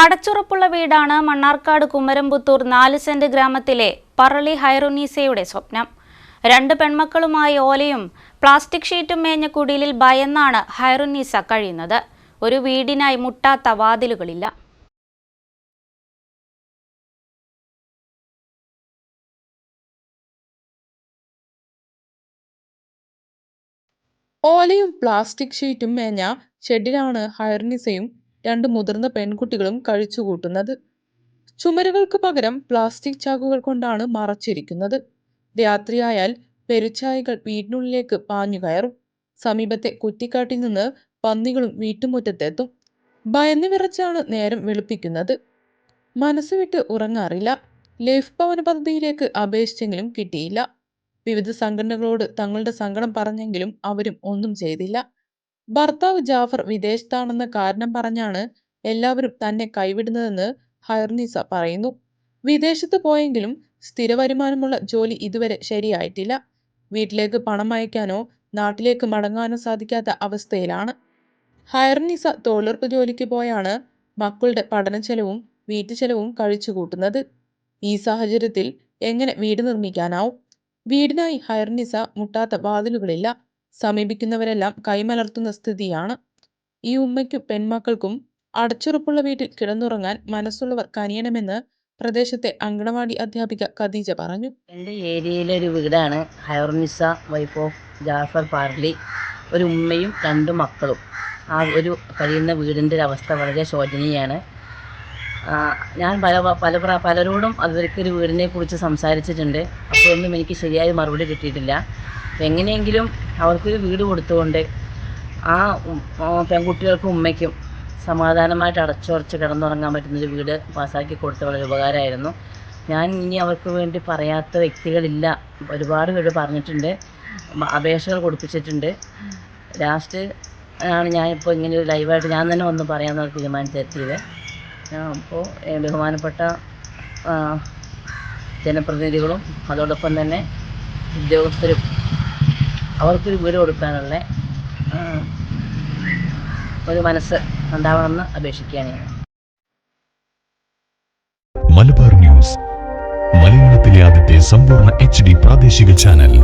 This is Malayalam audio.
അടച്ചുറപ്പുള്ള വീടാണ് മണ്ണാർക്കാട് കുമരംപുത്തൂർ നാല് സെന്റ് ഗ്രാമത്തിലെ പറളി ഹൈറുനീസയുടെ സ്വപ്നം. രണ്ട് പെൺമക്കളുമായി ഓലയും പ്ലാസ്റ്റിക് ഷീറ്റും മേഞ്ഞ കുടിലിൽ ഭയന്നാണ് ഹൈറുനീസ കഴിയുന്നത്. ഒരു വീടിനായി മുട്ടാത്ത വാതിലുകളില്ല. ഓലയും പ്ലാസ്റ്റിക് ഷീറ്റും മേഞ്ഞ ഷെഡിലാണ് ഹൈർനിസയും രണ്ട് മുതിർന്ന പെൺകുട്ടികളും കഴിച്ചുകൂട്ടുന്നത്. ചുമരുകൾക്ക് പകരം പ്ലാസ്റ്റിക് ചാക്കുകൾ കൊണ്ടാണ് മറച്ചിരിക്കുന്നത്. രാത്രിയായാൽ പെരുച്ചായകൾ വീടിനുള്ളിലേക്ക് പാഞ്ഞു കയറും. സമീപത്തെ കുറ്റിക്കാട്ടിൽ നിന്ന് പന്നികളും വീട്ടുമുറ്റത്തെത്തും. ഭയന്നു വിറച്ചാണ് നേരം വെളുപ്പിക്കുന്നത്. മനസ്സ് വിട്ട് ഉറങ്ങാറില്ല. ലൈഫ് ഭവന പദ്ധതിയിലേക്ക് അപേക്ഷിച്ചെങ്കിലും കിട്ടിയില്ല. വിവിധ സംഘടനകളോട് തങ്ങളുടെ സങ്കടം പറഞ്ഞെങ്കിലും അവരും ഒന്നും ചെയ്തില്ല. ഭർത്താവ് ജാഫർ വിദേശത്താണെന്ന കാരണം പറഞ്ഞാണ് എല്ലാവരും തന്നെ കൈവിടുന്നതെന്ന് ഹൈർനിസ പറയുന്നു. വിദേശത്ത് പോയെങ്കിലും സ്ഥിര വരുമാനമുള്ള ജോലി ഇതുവരെ ശരിയായിട്ടില്ല. വീട്ടിലേക്ക് പണം അയക്കാനോ നാട്ടിലേക്ക് മടങ്ങാനോ സാധിക്കാത്ത അവസ്ഥയിലാണ്. ഹൈർനിസ തൊഴിലുറപ്പ് ജോലിക്ക് പോയാണ് മക്കളുടെ പഠന ചെലവും വീട്ടു ചെലവും കഴിച്ചു കൂട്ടുന്നത് ഈ സാഹചര്യത്തിൽ എങ്ങനെ വീട് നിർമ്മിക്കാനാവും? വീടിനായി ഹൈർനിസ മുട്ടാത്ത വാതിലുകളില്ല. സമീപിക്കുന്നവരെല്ലാം കൈമലർത്തുന്ന സ്ഥിതിയാണ്. ഈ ഉമ്മയ്ക്കും പെൺമക്കൾക്കും അടച്ചുറപ്പുള്ള വീട്ടിൽ കിടന്നുറങ്ങാൻ മനസ്സുള്ളവർ കനിയണമെന്ന് പ്രദേശത്തെ അങ്കണവാടി അധ്യാപിക ഖദീജ പറഞ്ഞു. എന്റെ ഏരിയയിലെ ഒരു വീടാണ് ഹയർനിസ വൈഫ് ഓഫ് ജാഫർ പാർലി. ഒരു ഉമ്മയും രണ്ട് മക്കളും. ആ ഒരു കഴിയുന്ന വീടിന്റെ ഒരു അവസ്ഥ വളരെ ശോചനീയമാണ് ഞാൻ പല പല പലരോടും അവർക്കൊരു വീടിനെ കുറിച്ച് സംസാരിച്ചിട്ടുണ്ട് അപ്പോഴൊന്നും എനിക്ക് ശരിയായ മറുപടി കിട്ടിയിട്ടില്ല. എങ്ങനെയെങ്കിലും അവർക്കൊരു വീട് കൊടുത്തുകൊണ്ട് ആ പെൺകുട്ടികൾക്കും ഉമ്മയ്ക്കും സമാധാനമായിട്ട് അടച്ചുറച്ച് കിടന്നുറങ്ങാൻ പറ്റുന്നൊരു വീട് പാസ്സാക്കി കൊടുത്ത വളരെ ഉപകാരമായിരുന്നു. ഞാൻ ഇനി അവർക്ക് വേണ്ടി പറയാത്ത വ്യക്തികളില്ല. ഒരുപാട് പേര് പറഞ്ഞിട്ടുണ്ട്. അപേക്ഷകൾ കൊടുപ്പിച്ചിട്ടുണ്ട്. ലാസ്റ്റ് ആണ് ഞാനിപ്പോൾ ഇങ്ങനെ ഒരു ലൈവായിട്ട് ഞാൻ തന്നെ ഒന്ന് പറയാമെന്ന് തീരുമാനിച്ചെത്തിയത് അപ്പോൾ ബഹുമാനപ്പെട്ട ജനപ്രതിനിധികളും അതോടൊപ്പം തന്നെ ഉദ്യോഗസ്ഥരും അവർക്കൊരു വീട് കൊടുക്കാനുള്ള ഒരു മനസ്സ് ഉണ്ടാവണമെന്ന് അപേക്ഷിക്കുകയാണ് ഞാൻ. മലബാർ ന്യൂസ്. മലയാളത്തിലെ ആദ്യത്തെ സമ്പൂർണ എച്ച് ഡി പ്രാദേശിക ചാനൽ.